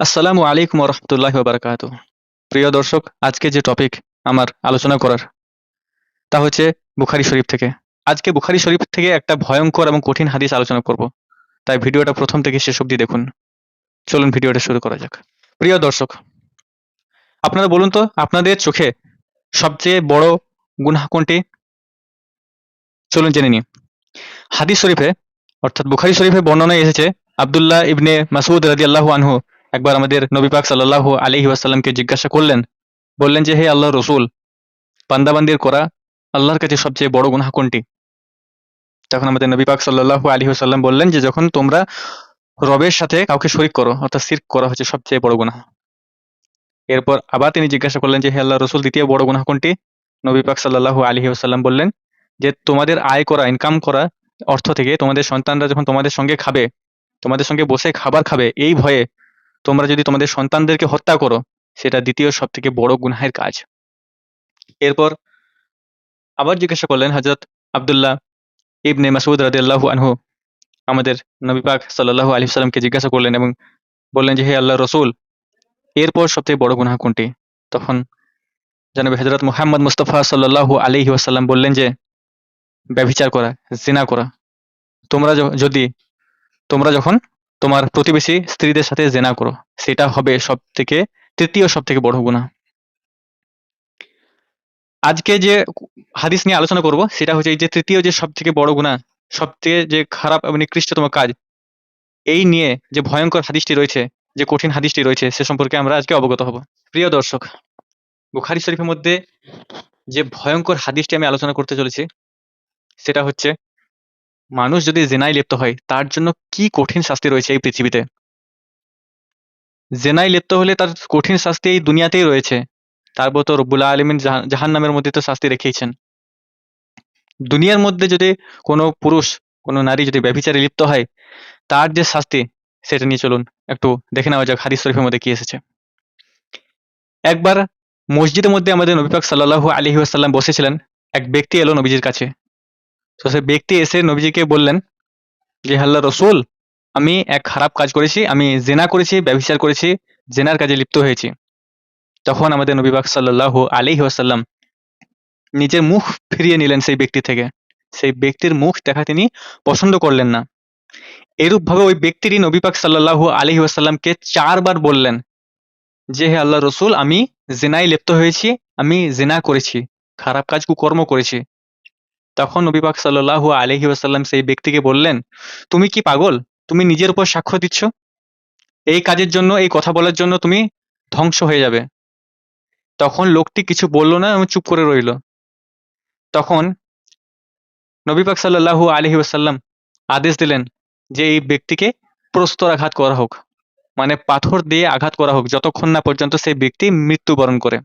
আসসালামু আলাইকুম রহমতুল্লাহ বারকাত প্রিয় দর্শক, আজকে যে টপিক আমার আলোচনা করার, তা হচ্ছে বুখারি শরীফ থেকে। আজকে বুখারি শরীফ থেকে একটা ভয়ঙ্কর এবং কঠিন হাদিস আলোচনা করব। তাই ভিডিওটা প্রথম থেকে শেষ অবধি দেখুন। চলুন ভিডিওটা শুরু করা যাক। প্রিয় দর্শক, আপনারা বলুন তো, আপনাদের চোখে সবচেয়ে বড় গুনাহ কোনটি? চলুন জেনে নিই। হাদিস শরীফে, অর্থাৎ বুখারি শরীফে বর্ণনায় এসেছে, আবদুল্লাহ ইবনে মাসুদ রাজি আল্লাহ আনহু একবার আমাদের নবী পাক সাল্লাল্লাহু আলাইহি ওয়াসাল্লামকে জিজ্ঞাসা করলেন, বললেন যে, হে আল্লাহ রসুল, বান্দাবান্দির করা আল্লাহর কাছে সবচেয়ে বড় গুনাহ কোনটি? তখন আমাদের নবী পাক সাল্লাল্লাহু আলাইহি ওয়াসাল্লাম বললেন যে, যখন তোমরা রবের সাথে কাউকে শরিক করো, অর্থাৎ শিরক করা হচ্ছে সবচেয়ে বড় গুনাহ। এরপর আবার তিনি জিজ্ঞাসা করলেন যে, হে আল্লাহ রসুল, দ্বিতীয় বড় গুনাহ কোনটি? নবী পাক সাল্লাল্লাহু আলাইহি ওয়াসাল্লাম বললেন যে, তোমাদের আয় করা ইনকাম করা অর্থ থেকে তোমাদের সন্তানরা যখন তোমাদের সঙ্গে খাবে, তোমাদের সঙ্গে বসে খাবার খাবে, এই ভয়ে তোমরা যদি তোমাদের সন্তানদেরকে হত্যা করো, সেটা দ্বিতীয় সব থেকে বড় গুনহায়ের কাজ। এরপর আবার জিজ্ঞাসা করলেন হজরত আবদুল্লাহ ইবনে মাসুদ রাদিয়াল্লাহু আনহু, আমাদের নবী পাক সাল্লাল্লাহু আলাইহি সাল্লামকে জিজ্ঞাসা করলেন এবং বললেন যে, হে আল্লাহ রসুল, এরপর সবথেকে বড় গুনাহ কোনটি? তখন জানাবে হজরত মুহাম্মদ মুস্তফা সাল্লাল্লাহু আলাইহি ওয়াসাল্লাম বললেন যে, ব্যভিচার করা, জিনা করা। তোমরা যদি, তোমরা যখন তোমার প্রতিবেশী স্ত্রীদের সাথে জেনা করো। সেটা হবে সব থেকে তৃতীয় সব থেকে বড় গুনাহ। আজকে যে হাদিস নিয়ে আলোচনা করব, সেটা হচ্ছে এই যে তৃতীয় যে সব থেকে বড় গুনাহ সব থেকে যে খারাপ এবং নিকৃষ্টতম কাজ, এই নিয়ে যে ভয়ঙ্কর হাদিসটি রয়েছে, যে কঠিন হাদিসটি রয়েছে, সে সম্পর্কে আমরা আজকে অবগত হব। প্রিয় দর্শক, বুখারি শরীফের মধ্যে যে ভয়ঙ্কর হাদিসটি আমি আলোচনা করতে চলেছি, সেটা হচ্ছে মানুষ যদি জেনায় লিপ্ত হয়, তার জন্য কি কঠিন শাস্তি রয়েছে এই পৃথিবীতে? জেনায় লিপ্ত হলে তার কঠিন শাস্তি এই দুনিয়াতেই রয়েছে। তারপর তো রব্বুল আলমিন জাহান নামের মধ্যে তো শাস্তি রেখেইছেন। দুনিয়ার মধ্যে যদি কোনো পুরুষ, কোনো নারী যদি ব্যভিচারে লিপ্ত হয়, তার যে শাস্তি, সেটা নিয়ে চলুন একটু দেখে নেওয়া যাক হাদিস শরীফের মধ্যে কি এসেছে। একবার মসজিদের মধ্যে আমাদের নবী পাক সাল্লাল্লাহু আলাইহি বসেছিলেন, এক ব্যক্তি এলো নবীজির কাছে। তো সে ব্যক্তি এসে নবীজিকে বললেন, যে আল্লাহ রসুল, আমি এক খারাপ কাজ করেছি, আমি জেনা করেছি, ব্যভিচার করেছি, জেনার কাজে লিপ্ত হয়েছি। তখন আমাদের নবী পাক সাল্লাল্লাহু আলাইহি ওয়াসাল্লাম নিজের মুখ ফিরিয়ে নিলেন সেই ব্যক্তি থেকে। সেই ব্যক্তির মুখ দেখা তিনি পছন্দ করলেন না। এরূপ ভাবে ওই ব্যক্তিরই নবী পাক সাল্লাল্লাহু আলাইহি ওয়াসাল্লামকে চারবার বললেন, যে হে আল্লাহ রসুল, আমি জেনায় লিপ্ত হয়েছি, আমি জেনা করেছি, খারাপ কাজ, কুকর্ম করেছি। তখন নবী পাক সাল্লাল্লাহু আলাইহি ওয়াসাল্লাম সেই ব্যক্তিকে বললেন, তুমি কি পাগল? তুমি নিজের উপর সাক্ষ্য দিচ্ছ? এই কাজের জন্য, এই কথা বলার জন্য তুমি ধ্বংস হয়ে যাবে। তখন লোকটি কিছু বলল না, এবং চুপ করে রইল। তখন নবী পাক সাল্লাল্লাহু আলাইহি ওয়াসাল্লাম আদেশ দিলেন যে এই ব্যক্তিকে প্রস্তর আঘাত করা হোক মানে পাথর দিয়ে আঘাত করা হোক, যতক্ষণ না পর্যন্ত সেই ব্যক্তি মৃত্যুবরণ করে।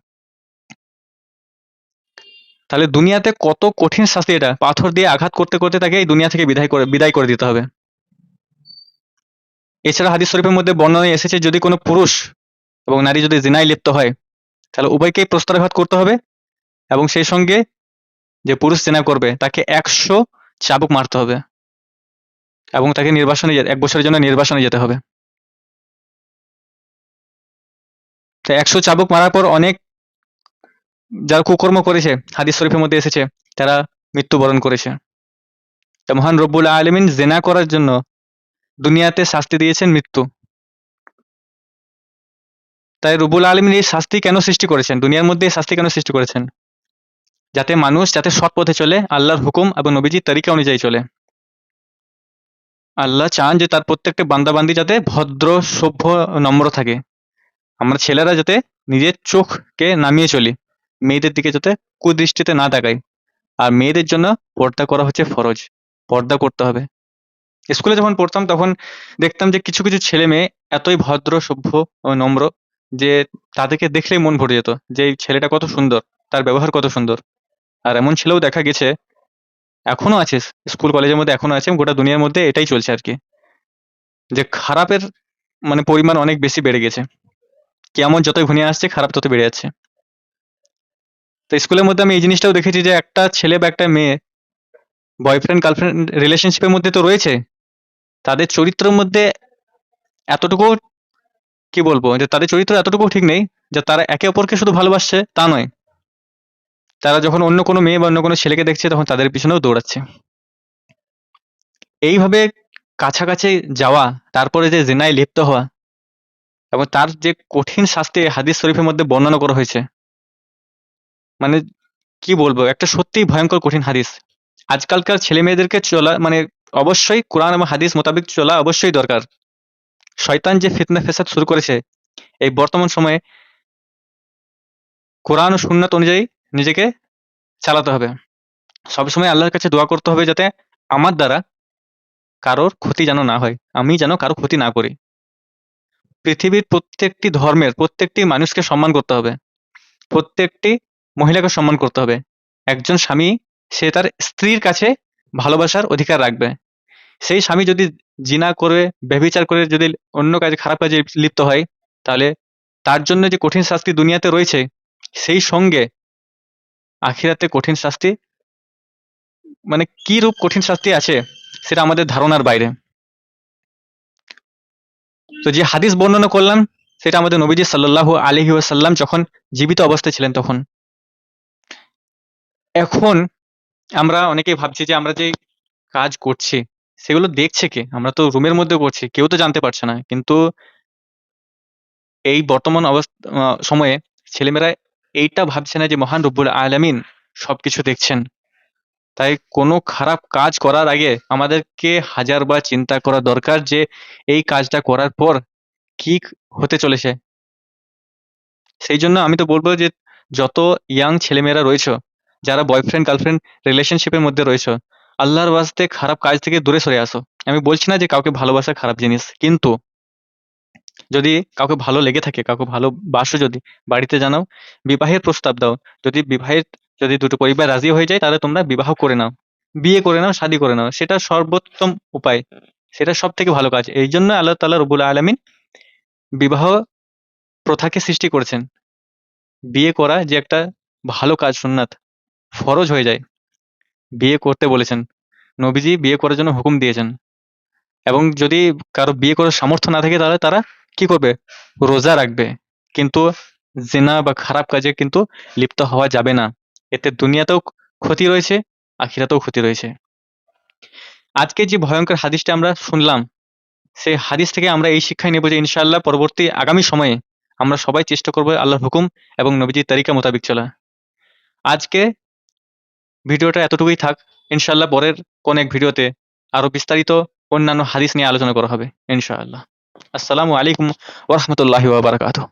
তাহলে দুনিয়াতে কত কঠিন শাস্তি এটা? পাথর দিয়ে আঘাত করতে করতে তাকে এই দুনিয়া থেকে বিদায় করে বিদায় করে দিতে হবে। এছাড়া হাদিস শরীফের মধ্যে বর্ণনা এসেছে, যদি কোনো পুরুষ এবং নারী যদি জিনায় লিপ্ত হয়, তাহলে উভয়কেই প্রস্তরাঘাত করতে হবে এবং সেই সঙ্গে যে পুরুষ জেনা করবে, তাকে একশো চাবুক মারতে হবে এবং তাকে নির্বাসনে এক বছরের জন্য নির্বাসনে যেতে হবে। তো একশো চাবুক মারার পর অনেক যারা কুকর্ম করেছে, হাদিস শরীফের মধ্যে এসেছে, তারা মৃত্যুবরণ করেছে। তা মহান রব্বুল আলমিন জেনা করার জন্য দুনিয়াতে শাস্তি দিয়েছেন মৃত্যু। তাই রুবুল আলমিন এই শাস্তি কেন সৃষ্টি করেছেন? দুনিয়ার মধ্যে এই শাস্তি কেন সৃষ্টি করেছেন? যাতে মানুষ যাতে সৎ পথে চলে, আল্লাহর হুকুম এবং নবীজির তরিকা অনুযায়ী চলে। আল্লাহ চান যে তার প্রত্যেকটা বান্দাবান্দি যাতে ভদ্র, সভ্য, নম্র থাকে। আমরা ছেলেরা যাতে নিজের চোখকে নামিয়ে চলি। মেয়েদের দিকে যাতে কুদৃষ্টিতে না তাকাই। আর মেয়েদের জন্য পর্দা করা হচ্ছে ফরজ। পর্দা করতে হবে। স্কুলে যখন পড়তাম তখন দেখতাম যে কিছু কিছু ছেলে মেয়ে এতই ভদ্র, সভ্য ও নম্র যে তাদেরকে দেখলেই মন ভরে যেত যে এই ছেলেটা কত সুন্দর, তার ব্যবহার কত সুন্দর। আর এমন ছেলেও দেখা গেছে, এখনও আছে, স্কুল কলেজের মধ্যে এখনও আছে, গোটা দুনিয়ার মধ্যে এটাই চলছে আর কি। যে খারাপের মানে পরিমাণ অনেক বেশি বেড়ে গেছে। কেমন যতই ঘনিয়ে আসছে, খারাপ তত বেড়ে যাচ্ছে। তো স্কুলের মধ্যে আমি এই জিনিসটাও দেখেছি যে একটা ছেলে বা একটা মেয়ে বয়ফ্রেন্ড গার্লফ্রেন্ড রিলেশনশিপের মধ্যে তো রয়েছে। তাদের চরিত্রের মধ্যে এতটুকু কি বলব? যে তাদের চরিত্র এতটুকু ঠিক নেই যে তারা একে অপরকে শুধু ভালোবাসছে তা নয়। তারা যখন অন্য কোনো মেয়ে বা অন্য কোনো ছেলেকে দেখছে তখন তাদের পিছনেও দৌড়াচ্ছে। এইভাবে কাছাকাছি যাওয়া, তারপরে যে জেনায় লিপ্ত হওয়া এবং তার যে কঠিন শাস্তি হাদিস শরীফের মধ্যে বর্ণনা করা হয়েছে মানে কি বলব, একটা সত্যিই ভয়ঙ্কর কঠিন হাদিস। আজকালকার ছেলে মেয়েদেরকে চলা মানে অবশ্যই কোরআন এবং হাদিস মোতাবেক চলা অবশ্যই দরকার। শয়তান যে ফিতনা ফেসাদ শুরু করেছে, এই বর্তমান সময়ে কোরআন ও সুন্নাত অনুযায়ী নিজেকে চালাতে হবে। সবসময় আল্লাহর কাছে দোয়া করতে হবে যাতে আমার দ্বারা কারোর ক্ষতি যেন না হয়, আমি যেন কারও ক্ষতি না করি। পৃথিবীর প্রত্যেকটি ধর্মের প্রত্যেকটি মানুষকে সম্মান করতে হবে। প্রত্যেকটি মহিলাকে সম্মান করতে হবে। একজন স্বামী, সে তার স্ত্রীর কাছে ভালোবাসার অধিকার রাখবে। সেই স্বামী যদি জিনা করে, ব্যভিচার করে যদি অন্য কাজে, খারাপ কাজে লিপ্ত হয়, তাহলে তার জন্য যে কঠিন শাস্তি দুনিয়াতে রয়েছে, সেই সঙ্গে আখিরাতে কঠিন শাস্তি মানে কি রূপ কঠিন শাস্তি আছে, সেটা আমাদের ধারণার বাইরে। তো যে হাদিস বর্ণনা করলাম, সেটা আমাদের নবীজি আলাইহি ওয়াসাল্লাম যখন জীবিত অবস্থায় ছিলেন তখন। এখন আমরা অনেকেই ভাবছি যে আমরা যে কাজ করছি, সেগুলো দেখছে কে? আমরা তো রুমের মধ্যে করছি কেউ তো জানতে পারছে না। কিন্তু এই বর্তমান অবস্থা সময়ে ছেলেমেয়েরা এইটা ভাবছে না যে মহান রব্বুল আলামিন সবকিছু দেখছেন। তাই কোনো খারাপ কাজ করার আগে আমাদেরকে হাজারবার চিন্তা করা দরকার যে এই কাজটা করার পর কি হতে চলেছে। সেই জন্য আমি তো বলব যে যত ইয়াং ছেলেমেয়েরা রয়েছে যারা বয়ফ্রেন্ড গার্লফ্রেন্ড রিলেশনশিপের মধ্যে রয়েছে, আল্লাহর ওয়াস্তে খারাপ কাজ থেকে দূরে সরে আসো। আমি বলছি না যে কাউকে ভালোবাসা খারাপ জিনিস, কিন্তু যদি কাউকে ভালো লেগে থাকে, কাউকে ভালোবাসো যদি, বাড়িতে জানাও, বিবাহের প্রস্তাব দাও। যদি বিবাহের, যদি দুটো পরিবার রাজি হয়ে যায়, তাহলে তোমরা বিবাহ করে নাও, বিয়ে করে নাও, শাদী করে নাও। সেটা সর্বোত্তম উপায়, সেটা সব থেকে ভালো কাজ। এই জন্য আল্লাহ তাল্লাহ রবুল আলমিন বিবাহ প্রথাকে সৃষ্টি করেছেন। বিয়ে করা যে একটা ভালো কাজ, সুন্নাত। ফরজ হয়ে যায়। বিয়ে করতে বলেছেন। নবীজি বিয়ে করার জন্য হুকুম দিয়েছেন। এবং যদি কারও বিয়ে করার সামর্থ্য না থাকে তাহলে তারা কি করবে? রোজা রাখবে। কিন্তু জেনা বা খারাপ কাজে কিন্তু লিপ্ত হওয়া যাবে না। এতে দুনিয়াতেও ক্ষতি রয়েছে, আখিরাতেও ক্ষতি রয়েছে। আজকে যে ভয়ঙ্কর হাদিসটা আমরা শুনলাম, সেই হাদিস থেকে আমরা এই শিক্ষায় নেব যে ইনশাআল্লাহ পরবর্তী আগামী সময়ে আমরা সবাই চেষ্টা করব আল্লাহর হুকুম এবং নবীজির তারিকা মোতাবিক চলা। আজকে ভিডিওটা এতটুকুই থাক। ইনশাল্লাহ পরের কোন এক ভিডিওতে আরও বিস্তারিত অন্যান্য হাদিস নিয়ে আলোচনা করা হবে, ইনশাআল্লাহ। আসসালামু আলাইকুম ওরহমতুল্লাহ ওয়াবারাকাতুহ